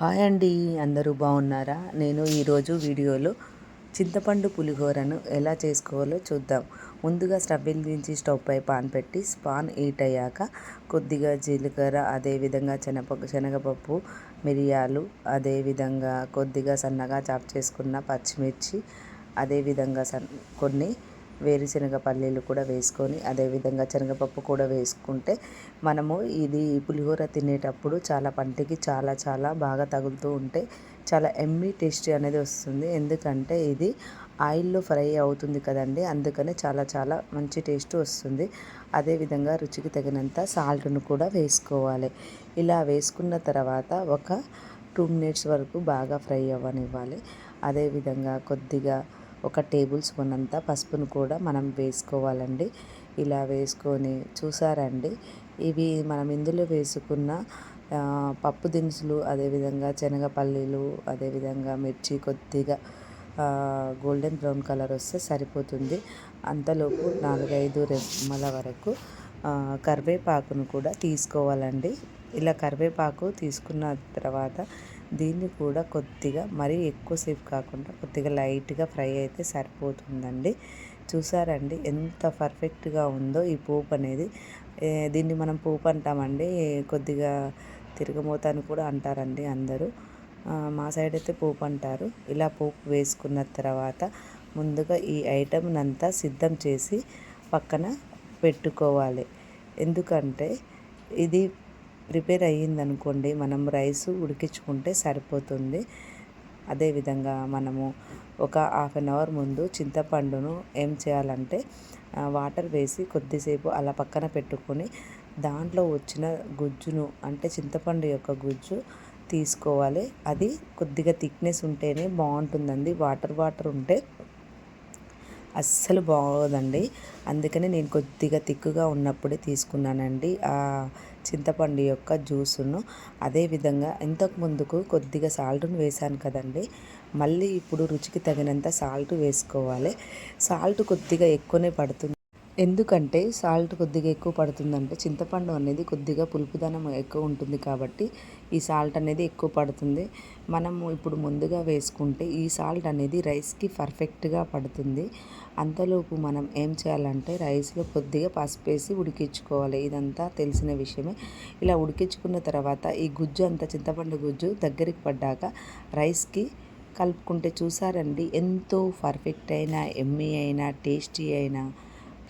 Hi అండి అందరూ బాగున్నారా? నేను ఈరోజు వీడియోలో చింతపండు పులిహోరను ఎలా చేసుకోవాలో చూద్దాం. ముందుగా స్టవ్ వెలిగించి స్టవ్ పై పాన్ పెట్టి స్పాన్ హీట్ అయ్యాక కొద్దిగా జీలకర్ర అదేవిధంగా శనప శనగపప్పు మిరియాలు అదేవిధంగా కొద్దిగా సన్నగా చాప్ చేసుకున్న పచ్చిమిర్చి అదేవిధంగా సన్ కొన్ని వేరుశనగ పల్లీలు కూడా వేసుకొని అదేవిధంగా శనగపప్పు కూడా వేసుకుంటే మనము ఇది పులిహోర తినేటప్పుడు చాలా పంటికి చాలా చాలా బాగా తగులుతూ ఉంటే చాలా ఎమ్మీ టేస్టీ అనేది వస్తుంది. ఎందుకంటే ఇది ఆయిల్లో ఫ్రై అవుతుంది కదండి అందుకనే చాలా చాలా మంచి టేస్ట్ వస్తుంది. అదేవిధంగా రుచికి తగినంత సాల్ట్ను కూడా వేసుకోవాలి. ఇలా వేసుకున్న తర్వాత ఒక టూ మినిట్స్ వరకు బాగా ఫ్రై అవ్వనివ్వాలి. అదేవిధంగా కొద్దిగా ఒక టేబుల్ స్పూన్ అంత పసుపును కూడా మనం వేసుకోవాలండి. ఇలా వేసుకొని చూసారండి. ఇవి మనం ఇందులో వేసుకున్న పప్పు దినుసులు అదేవిధంగా శనగపల్లీలు అదేవిధంగా మిర్చి కొద్దిగా గోల్డెన్ బ్రౌన్ కలర్ వస్తే సరిపోతుంది. అంతలోపు నాలుగైదు రెమ్మల వరకు కరివేపాకును కూడా తీసుకోవాలండి. ఇలా కరివేపాకు తీసుకున్న తర్వాత దీన్ని కూడా కొద్దిగా మరీ ఎక్కువసేపు కాకుండా కొద్దిగా లైట్గా ఫ్రై అయితే సరిపోతుందండి. చూసారండి ఎంత పర్ఫెక్ట్గా ఉందో ఈ పోపు అనేది. దీన్ని మనం పోపు అంటామండి. కొద్దిగా తిరగమోత అని కూడా అంటారండి అందరూ. మా సైడ్ అయితే పోపు అంటారు. ఇలా పోపు వేసుకున్న తర్వాత ముందుగా ఈ ఐటమ్నంతా సిద్ధం చేసి పక్కన పెట్టుకోవాలి. ఎందుకంటే ఇది ప్రిపేర్ అయ్యిందనుకోండి మనం రైస్ ఉడికించుకుంటే సరిపోతుంది. అదేవిధంగా మనము ఒక హాఫ్ అన్ అవర్ ముందు చింతపండును ఏం చేయాలంటే వాటర్ వేసి కొద్దిసేపు అలా పక్కన పెట్టుకొని దాంట్లో వచ్చిన గుజ్జును అంటే చింతపండు యొక్క గుజ్జు తీసుకోవాలి. అది కొద్దిగా థిక్నెస్ ఉంటేనే బాగుంటుందండి. వాటర్ వాటర్ ఉంటే అస్సలు బాగోదండి. అందుకని నేను కొద్దిగా తిక్కుగా ఉన్నప్పుడే తీసుకున్నానండి ఆ చింతపండు యొక్క జ్యూసును. అదేవిధంగా ఇంతకు ముందుకు కొద్దిగా సాల్ట్ను వేశాను కదండి. మళ్ళీ ఇప్పుడు రుచికి తగినంత సాల్ట్ వేసుకోవాలి. సాల్ట్ కొద్దిగా ఎక్కువనే పడుతుంది. ఎందుకంటే సాల్ట్ కొద్దిగా ఎక్కువ పడుతుందంటే చింతపండు అనేది కొద్దిగా పులుపుదనం ఎక్కువ ఉంటుంది కాబట్టి ఈ సాల్ట్ అనేది ఎక్కువ పడుతుంది. మనము ఇప్పుడు ముందుగా వేసుకుంటే ఈ సాల్ట్ అనేది రైస్కి పర్ఫెక్ట్గా పడుతుంది. అంతలోపు మనం ఏం చేయాలంటే రైస్లో కొద్దిగా పసుపు వేసి ఉడికించుకోవాలి. ఇదంతా తెలిసిన విషయమే. ఇలా ఉడికించుకున్న తర్వాత ఈ గుజ్జు అంతా చింతపండు గుజ్జు దగ్గరికి పడ్డాక రైస్కి కలుపుకుంటే చూసారండి ఎంతో పర్ఫెక్ట్ అయినా ఎమ్మీ అయినా టేస్టీ అయినా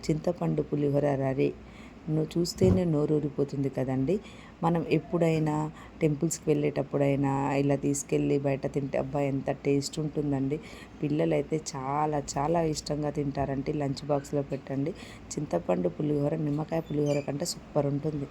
చింతపండు పులిహోర రెడీ నువ్వు చూస్తేనే నోరు ఊరిపోతుంది కదండి. మనం ఎప్పుడైనా టెంపుల్స్కి వెళ్ళేటప్పుడైనా ఇలా తీసుకెళ్ళి బయట తింటే అబ్బా ఎంత టేస్ట్ ఉంటుందండి. పిల్లలైతే చాలా చాలా ఇష్టంగా తింటారంటే లంచ్ బాక్స్లో పెట్టండి. చింతపండు పులిహోర నిమ్మకాయ పులిహోర కంటే సూపర్ ఉంటుంది.